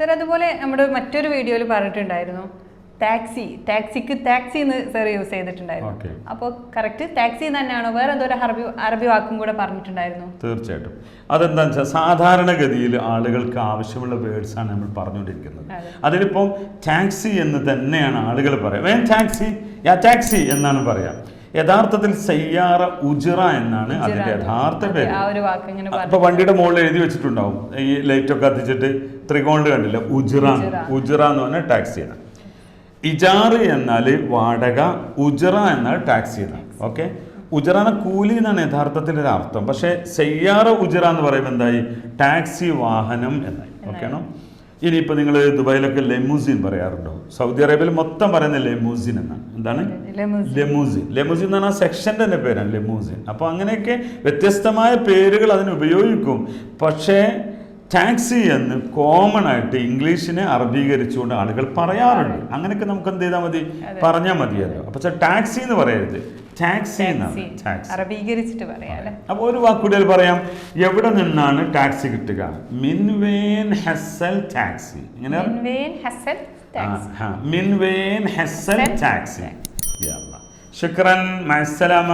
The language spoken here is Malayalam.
സർ അതുപോലെ നമ്മുടെ മറ്റൊരു വീഡിയോയിൽ പറഞ്ഞിട്ടുണ്ടായിരുന്നു. ടാക്സി ടാക്സിക്ക് ടാക്സി എന്ന് സർ യൂസ് ചെയ്തിട്ടുണ്ടായിരുന്നു അപ്പോൾ കറക്റ്റ് ടാക്സി തന്നെയാണോ? വേറെ എന്തോ ഒരു അറബി അറബി വാക്കും കൂടെ പറഞ്ഞിട്ടുണ്ടായിരുന്നു. തീർച്ചയായിട്ടും. അതെന്താണെന്ന് വെച്ചാൽ സാധാരണഗതിയിൽ ആളുകൾക്ക് ആവശ്യമുള്ള വേർഡ്സ് ആണ് നമ്മൾ പറഞ്ഞുകൊണ്ടിരിക്കുന്നത്. അതിലിപ്പോൾ ടാക്സി എന്ന് തന്നെയാണ് ആളുകൾ പറയുക വേൻ ടാക്സി യാ ടാക്സി എന്നാണ് പറയാം. യഥാർത്ഥത്തിൽ സയ്യാറ ഉജിറ എന്നാണ് അതിന്റെ യഥാർത്ഥ പേര്. പറഞ്ഞു വണ്ടിയുടെ മുകളിൽ എഴുതി വെച്ചിട്ടുണ്ടാവും. ഈ ലൈറ്റ് ഒക്കെ കത്തിച്ചിട്ട് ത്രികോണിൽ കണ്ടില്ല? ഉജിറ ഉജിറ. എന്ന് പറഞ്ഞാൽ ടാക്സി ആണ് ഇജാറ് എന്നാൽ വാടക ഉജറ എന്നാൽ ടാക്സി ചെയ്യണം. ഓക്കെ ഉജറ എന്ന കൂലി എന്നാണ് യഥാർത്ഥത്തിൽ ഒരു അർത്ഥം. പക്ഷേ സെയ്യാറ ഉജറ എന്ന് പറയുമ്പോൾ എന്തായി? ടാക്സി വാഹനം എന്നായി. ഓക്കെ ആണോ? ഇനിയിപ്പോൾ നിങ്ങൾ ദുബായിലൊക്കെ ലെമുസിൻ പറയാറുണ്ടോ? സൗദി അറേബ്യയിൽ മൊത്തം പറയുന്ന ലെമൂസിൻ എന്നാണ്. എന്താണ്? ലെമൂസിൻ. ലെമൂസിൻ എന്ന് പറഞ്ഞാൽ സെക്ഷന്റെ തന്നെ പേരാണ് ലെമൂസിൻ. അപ്പോൾ അങ്ങനെയൊക്കെ വ്യത്യസ്തമായ പേരുകൾ അതിന് ഉപയോഗിക്കും. പക്ഷേ ടാക്സി എന്ന് കോമൺ ആയിട്ട് ഇംഗ്ലീഷിനെ അറബീകരിച്ചുകൊണ്ട് ആളുകൾ പറയാറുണ്ട്. അങ്ങനെയൊക്കെ നമുക്ക് എന്ത് ചെയ്താൽ മതി? പറഞ്ഞാൽ മതിയല്ലോ. അപ്പൊ ടാക്സി എന്ന് പറയരുത്. ടാക്സി എന്നാണ് ടാക്സി ഒരു വാക്കുകൂടിയാൽ പറയാം. എവിടെ നിന്നാണ് ടാക്സി കിട്ടുക? മിൻവേൻ ഹെസൽ ടാക്സി ഇങ്ങനെ ടാക്സി ശുക്രൻ മസ്സലാമ